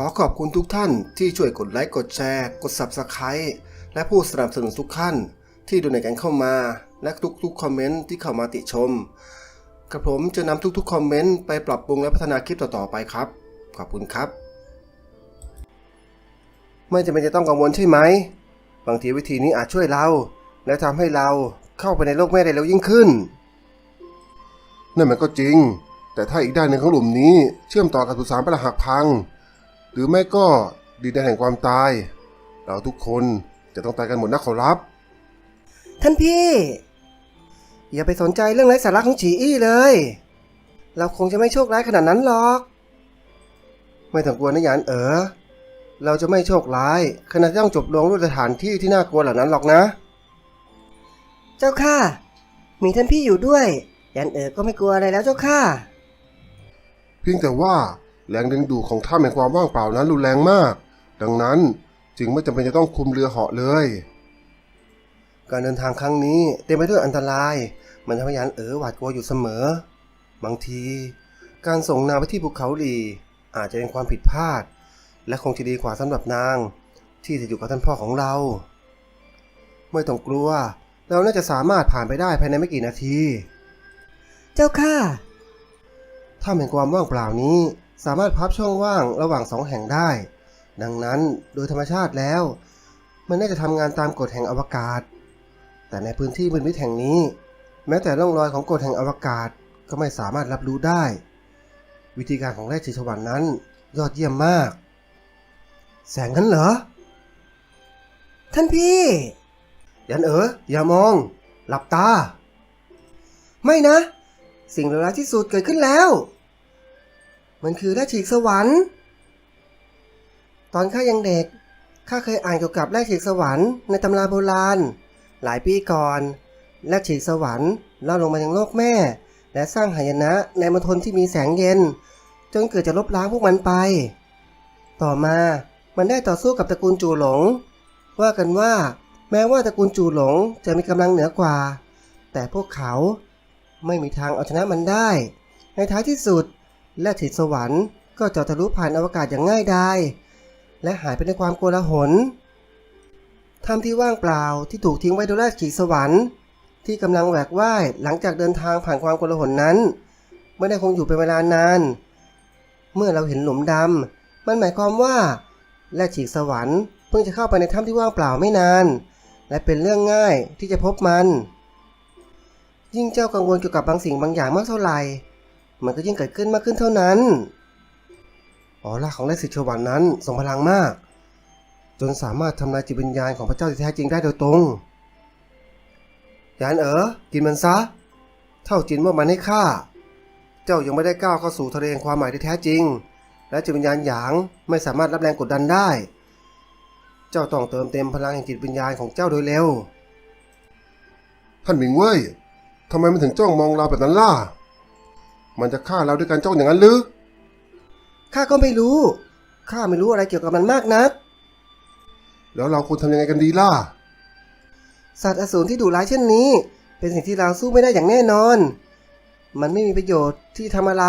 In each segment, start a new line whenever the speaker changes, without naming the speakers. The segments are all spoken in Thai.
ขอขอบคุณทุกท่านที่ช่วยกดไลค์กดแชร์ กด Subscribe และผู้สนับสนุนทุกท่าน ที่ดูในกันเข้ามา และทุกๆคอมเมนต์ที่เข้ามาติชมกระผมจะนำทุกๆคอมเมนต์ไปปรับปรุงและพัฒนาคลิปต่อๆไปครับ ขอบคุณครับ ไม่จำเป็นจะต้องกังวลใช่ไหม บางทีวิธีนี้อาจช่วยเรา และทำให้เราเข้าไปในโลกแม่ได้เร็วยิ่งขึ้น นั่นมันก็จริง แต่ถ้าอีกด้านหนึ่งของหลุมนี้เชื่อมต่อกับสุสานประหักพัง หรือไม่ก็ดินแดนแห่งความตาย เราทุกคนจะต้องตายกันหมดนะขอรับ ท่านพี่ อย่าไปสนใจเรื่องไร้สาระของฉีอี้เลย เราคงจะไม่โชคร้ายขนาดนั้นหรอก ไม่ต้องกลัวนะยานเอ๋อเราจะไม่โชคร้ายขณะที่ต้องจบลงด้วยสถานที่ที่น่ากลัวเหล่านั้นหรอกนะ เจ้าค่ะ มีท่านพี่อยู่ด้วยยันเอ๋อก็ไม่กลัวอะไรแล้วเจ้าค่ะ เพียงแต่ว่า แรงดึงดูดของถ้ำแห่งความว่างเปล่านั้นรุนแรงมาก ดังนั้นจึงไม่จำเป็นจะต้องคุมเรือเหาะเลย การเดินทางครั้งนี้เต็มไปด้วยอันตราย มันทำให้ยันเอ๋อหวาดกลัวอยู่เสมอ บางที การส่งนางไปที่ภูเขาหลีอาจจะเป็นความผิดพลาด และคงจะดีกว่าสำหรับนาง ที่จะอยู่กับท่านพ่อของเรา ไม่ต้องกลัว เราน่าจะสามารถผ่านไปได้ภายในไม่กี่นาที เจ้าค่ะถ้าแห่งความว่างเปล่านี้ สามารถพับช่องว่างระหว่างสองแห่งได้ ดังนั้นโดยธรรมชาติแล้ว มันน่าจะทำงานตามกฎแห่งอวกาศ แต่ในพื้นที่มืดมิดแห่งนี้ แม้แต่ร่องรอยของกฎแห่งอวกาศก็ไม่สามารถรับรู้ได้ วิธีการของแร่ชีชวันนั้นยอดเยี่ยมมาก แสงนั้นเหรอ ท่านพี่ ยันเอ๋ออย่ามอง หลับตา ไม่นะ สิ่งเลวร้ายที่สุดเกิดขึ้นแล้ว มันคือแร่ฉีกสวรรค์ ตอนข้ายังเด็ก ข้าเคยอ่านเกี่ยวกับแร่ฉีกสวรรค์ในตำราโบราณ หลายปีก่อน แร่ฉีกสวรรค์ล่อลงมายังโลกแม่ และสร้างหายนะในมณฑลที่มีแสงเย็น จนเกิดจะลบล้างพวกมันไป ต่อมามันได้ต่อสู้กับตระกูลจูหลง ว่ากันว่า แม้ว่าตระกูลจูหลงจะมีกำลังเหนือกว่า แต่พวกเขาไม่มีทางเอาชนะมันได้ ในท้ายที่สุด และถิดสวรรค์ก็เจาะทะลุผ่านอวกาศอย่างง่ายดายและหายไปในความโกลาหลถ้ำที่ว่างเปล่าที่ถูกทิ้งไว้โดยแรกขีดสวรรค์ ที่กำลังแหวกว่ายหลังจากเดินทางผ่านความโกลาหลนั้น ไม่ได้คงอยู่เป็นเวลานาน เมื่อเราเห็นหลุมดำมันหมายความว่า และฉีกสวรรค์เพิ่งจะเข้าไปในถ้ำที่ว่างเปล่าไม่นาน และเป็นเรื่องง่ายที่จะพบมัน ยิ่งเจ้ากังวลเกี่ยวกับบางสิ่งบางอย่างมากเท่าไหร่ มันก็ยิ่งเกิดขึ้นมากขึ้นเท่านั้นออร่าของแรกสิทธิ์ชวันนั้นทรงพลังมาก จนสามารถทำลายจิตวิญญาณของพระเจ้าที่แท้จริงได้โดยตรงยานเอ๋อกินมันซะ เท่าจินว่ามันให้ข้าเจ้ายังไม่ได้ก้าวเข้าสู่ทะเลแห่งความหมายที่แท้จริง และจิตวิญญาณหยางไม่สามารถรับแรงกดดันได้ เจ้าต้องเติมเต็มพลังแห่งจิตวิญญาณของเจ้าโดยเร็ว ท่านหมิงเว่ยทำไมมันถึงจ้องมองเราแบบนั้นล่ะ มันจะฆ่าเราด้วยการจ้องอย่างนั้นหรือ ข้าก็ไม่รู้ ข้าไม่รู้อะไรเกี่ยวกับมันมากนัก แล้วเราควรทำยังไงกันดีล่ะ สัตว์อสูรที่ดุร้ายเช่นนี้ เป็นสิ่งที่เราสู้ไม่ได้อย่างแน่นอน มันไม่มีประโยชน์ที่ทำอะไร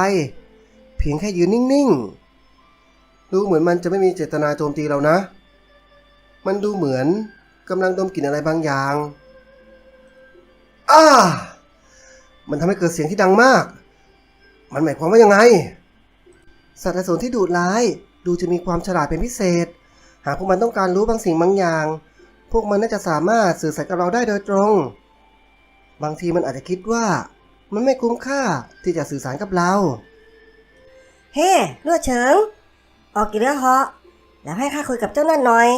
เพียงแค่ยืนนิ่งๆ ดูเหมือนมันจะไม่มีเจตนาโจมตีเรานะ มันดูเหมือนกำลังดมกลิ่นอะไรบางอย่างอ้ามันทำให้เกิดเสียงที่ดังมาก มันหมายความว่ายังไง สัตว์อสูรที่ดุร้าย ดูจะมีความฉลาดเป็นพิเศษ หากพวกมันต้องการรู้บางสิ่งบางอย่าง พวกมันน่าจะสามารถสื่อสารกับเราได้โดยตรง บางทีมันอาจจะคิดว่า มันไม่คุ้มค่าที่จะสื่อสารกับเรา
เฮ้ลวดเฉิง ออกกี่เรือเหาะแล้วให้ข้าคุยกับเจ้านั่นหน่อย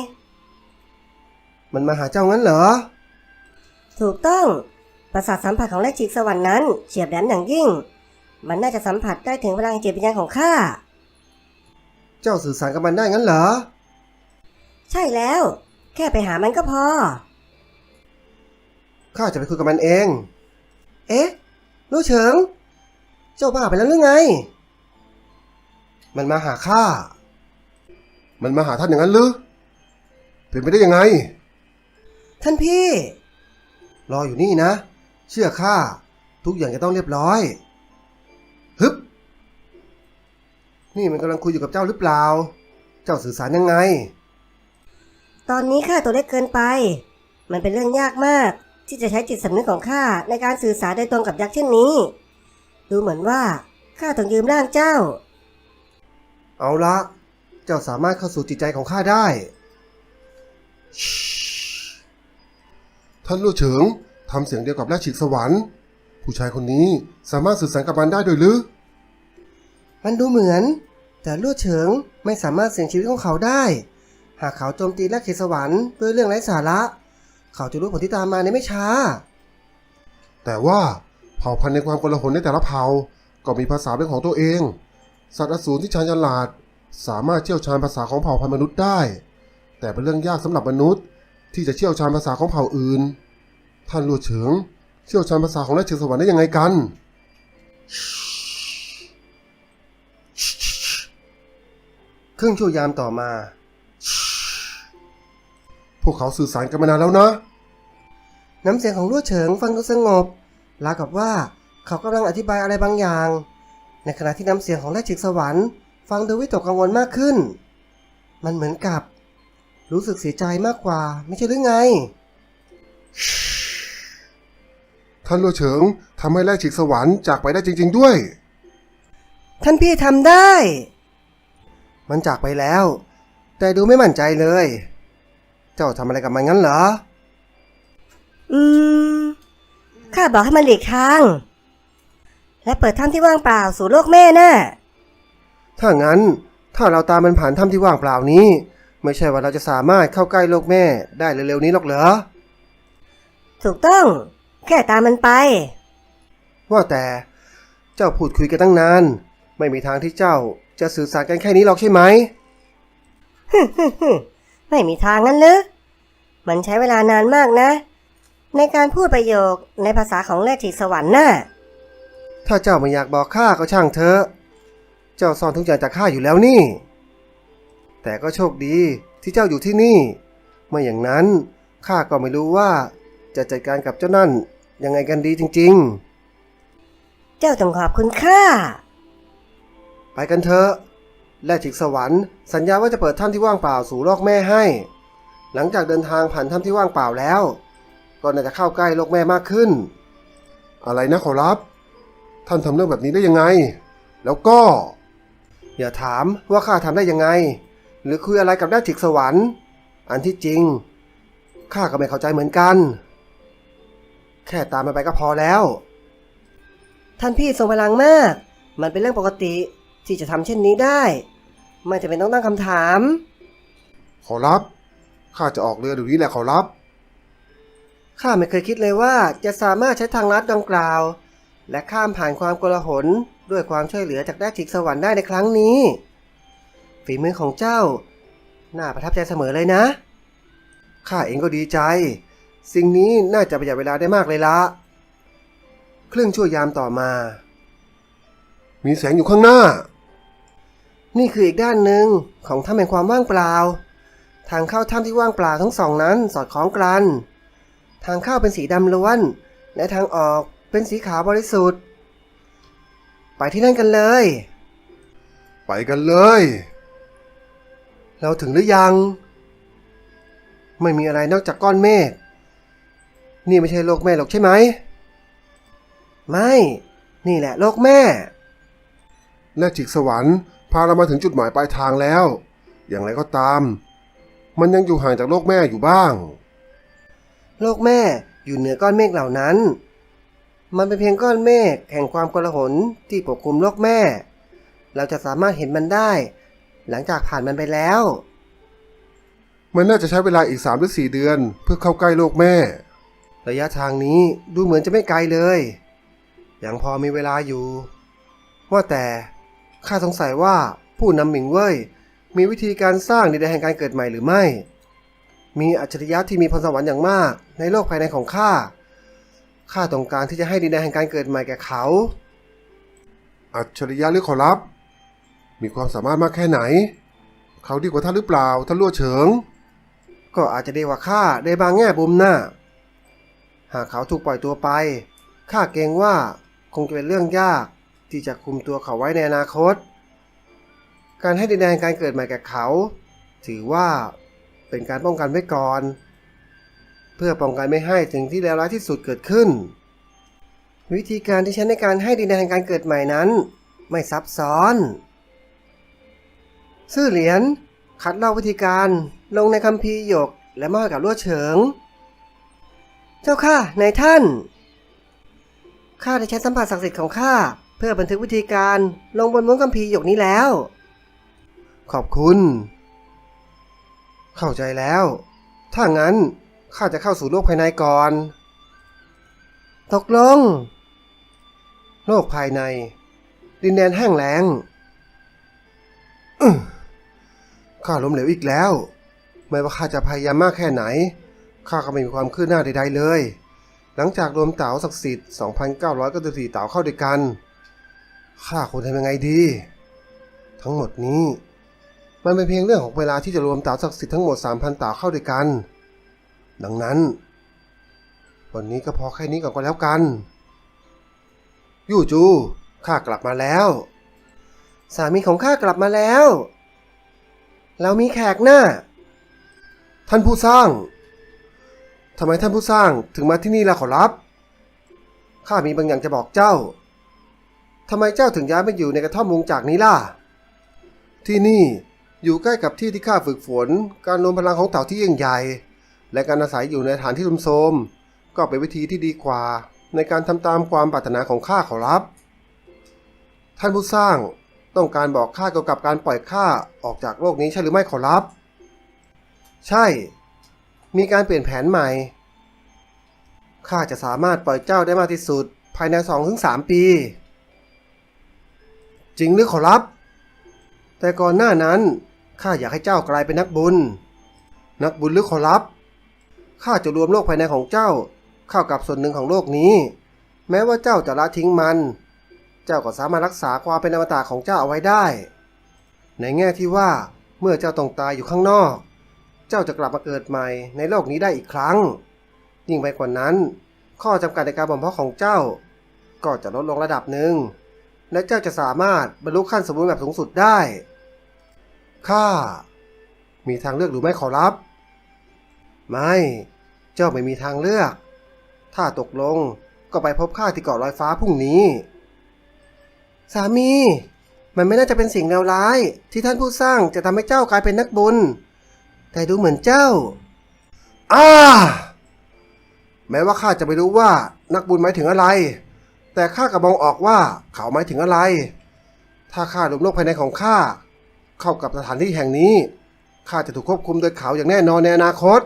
มันมาหาเจ้างั้นเหรอ
ถูกต้อง ประสาทสัมผัสของแรกฉีกสวรรค์นั้นเฉียบแหลมอย่างยิ่ง มันน่าจะสัมผัสได้ถึงพลังจิตวิญญาณของข้า
เจ้าสื่อสารกับมันได้งั้นเหรอ
ใช่แล้ว แค่ไปหามันก็พอ
ข้าจะไปคุยกับมันเอง เอ๊ะลู่เฉิง เจ้าบ้าไปแล้วหรือไง มันมาหาข้า มันมาหาท่านอย่างนั้นหรือ เป็นไปได้ยังไง ท่านพี่ รออยู่นี่นะ เชื่อข้า ทุกอย่างจะต้องเรียบร้อย นี่มันกำลังคุยอยู่กับเจ้าหรือเปล่า เจ้าสื่อสารยังไง
ตอนนี้ข้าตัวเล็กเกินไป มันเป็นเรื่องยากมาก ที่จะใช้จิตสำนึกของข้าในการสื่อสารโดยตรงกับยักษ์เช่นนี้ ดูเหมือนว่าข้าต้องยืมร่างเจ้า
เอาละ เจ้าสามารถเข้าสู่จิตใจของข้าได้ ท่านลู่เฉิงทำเสียงเดียวกับแรกฉีกสวรรค์ ผู้ชายคนนี้สามารถสื่อสารกับมันได้ด้วยหรือ มันดูเหมือน แต่ลู่เฉิงไม่สามารถเสี่ยงชีวิตของเขาได้ หากเขาโจมตีแรกฉีกสวรรค์ด้วยเรื่องไร้สาระ เขาจะรู้ผลที่ตามมาในไม่ช้า แต่ว่าเผ่าพันธุ์ในความกลาหลในแต่ละเผ่าก็มีภาษาเป็นของตัวเอง สัตว์อสูรที่ชาญฉลาด สามารถเชี่ยวชาญภาษาของเผ่าพันธุ์มนุษย์ได้ แต่เป็นเรื่องยากสำหรับมนุษย์ ที่จะเชี่ยวชาญภาษาของเผ่าอื่น ท่านลู่เฉิงเชี่ยวชาญภาษาของราชสวรรค์ได้ยังไงกัน ครึ่งชั่วยามต่อมา พวกเขาสื่อสารกันมานานแล้วนะ น้ำเสียงของลู่เฉิงฟังดูสงบ ราวกับว่าเขากำลังอธิบายอะไรบางอย่าง ในขณะที่น้ำเสียงของราชิกสวรรค์ ฟังดูวิตกกังวลมากขึ้น มันเหมือนกับ รู้สึกเสียใจมากกว่า ไม่ใช่หรือไง ท่านลู่เฉิงทำให้ราชิกสวรรค์จากไปได้จริง ๆด้วย ท่านพี่ทำได้ มันจากไปแล้ว แต่ดูไม่มั่นใจเลย เจ้าทำอะไรกับมันงั้นเหรอ
อืม ข้าบอกให้มันหลีกทาง และเปิดถ้ำที่ว่างเปล่าสู่โลกแม่น่ะ
ถ้างั้น ถ้าเราตามมันผ่านถ้ำที่ว่างเปล่านี้ ไม่ใช่ว่าเราจะสามารถเข้าใกล้โลกแม่ได้เร็วๆนี้หรอกเหรอ
ถูกต้อง แค่ตามมันไป
ว่าแต่ เจ้าพูดคุยกันตั้งนาน ไม่มีทางที่เจ้า จะสื่อสารกันแค่นี้หรอกใช่ไหม
ไม่มีทางงั้นหรือมันใช้เวลานานมากนะ ในการพูดประโยคในภาษาของแรกถิสวรรค์น่ะ
ถ้าเจ้าไม่อยากบอกข้าก็ช่างเถอะ เจ้าซ่อนทุกอย่างจากข้าอยู่แล้วนี่ แต่ก็โชคดีที่เจ้าอยู่ที่นี่ ไม่อย่างนั้นข้าก็ไม่รู้ว่าจะจัดการกับเจ้านั่นยังไงกันดีจริง
เจ้าต้องขอบคุณข้า
ๆ ไปกันเถอะ และจิกสวรรค์ สัญญาว่าจะเปิดถ้ำที่ว่างเปล่าสู่โลกแม่ให้ หลังจากเดินทางผ่านถ้ำที่ว่างเปล่าแล้ว ก็น่าจะเข้าใกล้โลกแม่มากขึ้น อะไรนะขอรับ ท่านทำเรื่องแบบนี้ได้ยังไง แล้วก็ อย่าถามว่าข้าทำได้ยังไง หรือคุยอะไรกับด้านจิกสวรรค์ อันที่จริงข้าก็ไม่เข้าใจเหมือนกัน แค่ตามมันไปก็พอแล้ว ท่านพี่ทรงพลังมาก มันเป็นเรื่องปกติ ที่จะทำเช่นนี้ได้ ไม่จำเป็นต้องตั้งคำถาม ขอรับ ข้าจะออกเรือเดี๋ยวนี้แหละขอรับ ข้าไม่เคยคิดเลยว่าจะสามารถใช้ทางลัดดังกล่าว และข้ามผ่านความโกลาหลด้วยความช่วยเหลือจากแดนจิกสวรรค์ได้ในครั้งนี้ ฝีมือของเจ้า น่าประทับใจเสมอเลยนะ ข้าเองก็ดีใจ สิ่งนี้น่าจะประหยัดเวลาได้มากเลยละครึ่งชั่วยามต่อมา มีแสงอยู่ข้างหน้า นี่คืออีกด้านหนึ่งของถ้ำแห่งความว่างเปล่า ทางเข้าถ้ำที่ว่างเปล่าทั้งสองนั้นสอดคล้องกัน ทางเข้าเป็นสีดำล้วน และทางออกเป็นสีขาวบริสุทธิ์ ไปที่นั่นกันเลย ไปกันเลย เราถึงหรือยัง ไม่มีอะไรนอกจากก้อนเมฆ นี่ไม่ใช่โลกแม่หรอกใช่ไหม ไม่ นี่แหละโลกแม่ และจิกสวรรค์ พาเรามาถึงจุดหมายปลายทางแล้ว อย่างไรก็ตาม มันยังอยู่ห่างจากโลกแม่อยู่บ้าง โลกแม่อยู่เหนือก้อนเมฆเหล่านั้น มันเป็นเพียงก้อนเมฆแห่งความกลาหลที่ปกคลุมโลกแม่ เราจะสามารถเห็นมันได้ หลังจากผ่านมันไปแล้ว มันน่าจะใช้เวลาอีก3หรือ4เดือน เพื่อเข้าใกล้โลกแม่ ระยะทางนี้ดูเหมือนจะไม่ไกลเลย ยังพอมีเวลาอยู่ ว่าแต่ ข้าสงสัยว่าผู้นำหมิงเว่ยมีวิธีการสร้างดินแดนแห่งการเกิดใหม่หรือไม่ มีอัจฉริยะที่มีพรสวรรค์อย่างมากในโลกภายในของข้า ข้าต้องการที่จะให้ดินแดนแห่งการเกิดใหม่แก่เขา อัจฉริยะหรือขอรับ มีความสามารถมากแค่ไหน เขาดีกว่าท่านหรือเปล่าท่านลั่วเฉิง ก็อาจจะดีกว่าข้าในบางแง่บุมนะ่ะหากเขาถูกปล่อยตัวไป ข้าเกรงว่าคงจะเป็นเรื่องยาก ที่จะคุมตัวเขาไว้ในอนาคต การให้ดินแดนการเกิดใหม่แก่เขา ถือว่าเป็นการป้องกันไว้ก่อน เพื่อป้องกันไม่ให้สิ่งที่เลวร้ายที่สุดเกิดขึ้น วิธีการที่ใช้ในการให้ดินแดนการเกิดใหม่นั้น ไม่ซับซ้อน ซื่อเหรียญคัดเล่าวิธีการลงในคัมภีร์หยกและมอบกับลวดเฉิง เจ้าข้านายท่าน ข้าได้ใช้สัมผัสศักดิ์สิทธิ์ของข้า เพื่อบันทึกวิธีการลงบนม้วนคัมภีร์หยกนี้แล้ว ขอบคุณ เข้าใจแล้ว ถ้างั้นข้าจะเข้าสู่โลกภายในก่อน ตกลง โลกภายใน ดินแดนแห้งแล้งข้าล้มเหลวอีกแล้ว ไม่ว่าข้าจะพยายามมากแค่ไหน ข้าก็ไม่มีความคืบหน้าใดๆเลย หลังจากรวมเต๋าศักดิ์สิทธิ์ 2,994 เต๋าเข้าด้วยกัน ข้าควรทำยังไงดี ทั้งหมดนี้ มันเป็นเพียงเรื่องของเวลาที่จะรวมเต๋าศักดิ์สิทธิ์ทั้งหมด3,000เต๋าเข้าด้วยกัน ดังนั้น วันนี้ก็พอแค่นี้ก่อนก็แล้วกัน ยู่จู ข้ากลับมาแล้ว สามีของข้ากลับมาแล้ว เรามีแขกหน้า ท่านผู้สร้างทำไมท่านผู้สร้างถึงมาที่นี่ล่ะขอรับ ข้ามีบางอย่างจะบอกเจ้า ทำไมเจ้าถึงย้ายมาอยู่ในกระท่อมมุงจากนี้ล่ะ ที่นี่อยู่ใกล้กับที่ที่ข้าฝึกฝน การรวมพลังของเต่าที่ยิ่งใหญ่ และการอาศัยอยู่ในฐานที่ลุมโทมก็เป็นวิธีที่ดีกว่า ในการทำตามความปรารถนาของข้าขอรับ ท่านผู้สร้างต้องการบอกข้าเกี่ยวกับการปล่อยข้าออกจากโลกนี้ใช่หรือไม่ขอรับ ใช่ มีการเปลี่ยนแผนใหม่ข้าจะสามารถปล่อยเจ้าได้มากที่สุด ภายใน2-3ปี จริงหรือขอรับ แต่ก่อนหน้านั้นข้าอยากให้เจ้ากลายเป็นนักบุญ นักบุญหรือขอรับข้าจะรวมโลกภายในของเจ้า เข้ากับส่วนหนึ่งของโลกนี้ แม้ว่าเจ้าจะละทิ้งมัน เจ้าก็สามารถรักษาความเป็นอมตะของเจ้าเอาไว้ได้ ในแง่ที่ว่าเมื่อเจ้าต้องตายอยู่ข้างนอก เจ้าจะกลับมาเกิดใหม่ในโลกนี้ได้อีกครั้ง ยิ่งไปกว่านั้น ข้อจำกัดในการบ่มเพาะของเจ้า ก็จะลดลงระดับหนึ่ง และเจ้าจะสามารถบรรลุขั้นสมบูรณ์แบบสูงสุดได้ ข้า มีทางเลือกหรือไม่ขอรับ ไม่ เจ้าไม่มีทางเลือก ถ้าตกลงก็ไปพบข้าที่เกาะลอยฟ้าพรุ่งนี้ สามี มันไม่น่าจะเป็นสิ่งเลวร้าย ที่ท่านผู้สร้างจะทำให้เจ้ากลายเป็นนักบุญ แต่ดูเหมือนเจ้า อ้า แม้ว่าข้าจะไม่รู้ว่านักบุญหมายถึงอะไร แต่ข้าก็มองออกว่าเขาหมายถึงอะไร ถ้าข้ารวมโลกภายในของข้าเข้ากับสถานที่แห่งนี้ข้าจะถูกควบคุมโดยเขาอย่างแน่นอนในอนาคต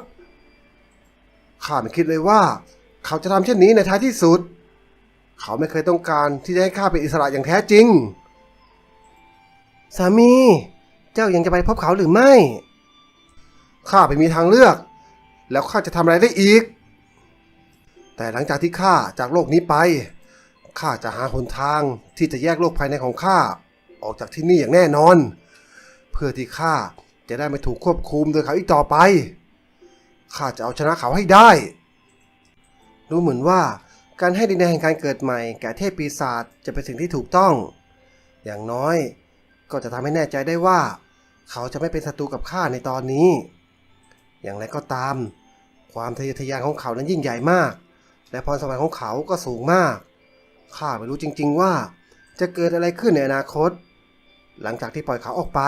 ข้าไม่คิดเลยว่า เขาจะทำเช่นนี้ในท้ายที่สุด เขาไม่เคยต้องการที่จะให้ข้าเป็นอิสระอย่างแท้จริง สามี เจ้ายังจะไปพบเขาหรือไม่ข้าไม่มีทางเลือก แล้วข้าจะทำอะไรได้อีก แต่หลังจากที่ข้าจากโลกนี้ไป ข้าจะหาหนทางที่จะแยกโลกภายในของข้าออกจากที่นี่อย่างแน่นอน เพื่อที่ข้าจะได้ไม่ถูกควบคุมโดยเขาอีกต่อไปข้าจะเอาชนะเขาให้ได้รู้เหมือนว่าการให้ดินแดนแห่งการเกิดใหม่แก่เทพปีศาจจะเป็นสิ่งที่ถูกต้อง อย่างน้อยก็จะทำให้แน่ใจได้ว่า เขาจะไม่เป็นศัตรูกับข้าในตอนนี้ อย่างไรก็ตาม ความทะเยอทะยานของเขานั้นยิ่งใหญ่มาก และพรสวรรค์ของเขาก็สูงมาก ข้าไม่รู้จริง ๆ ว่าจะเกิดอะไรขึ้นในอนาคต หลังจากที่ปล่อยเขาออกไป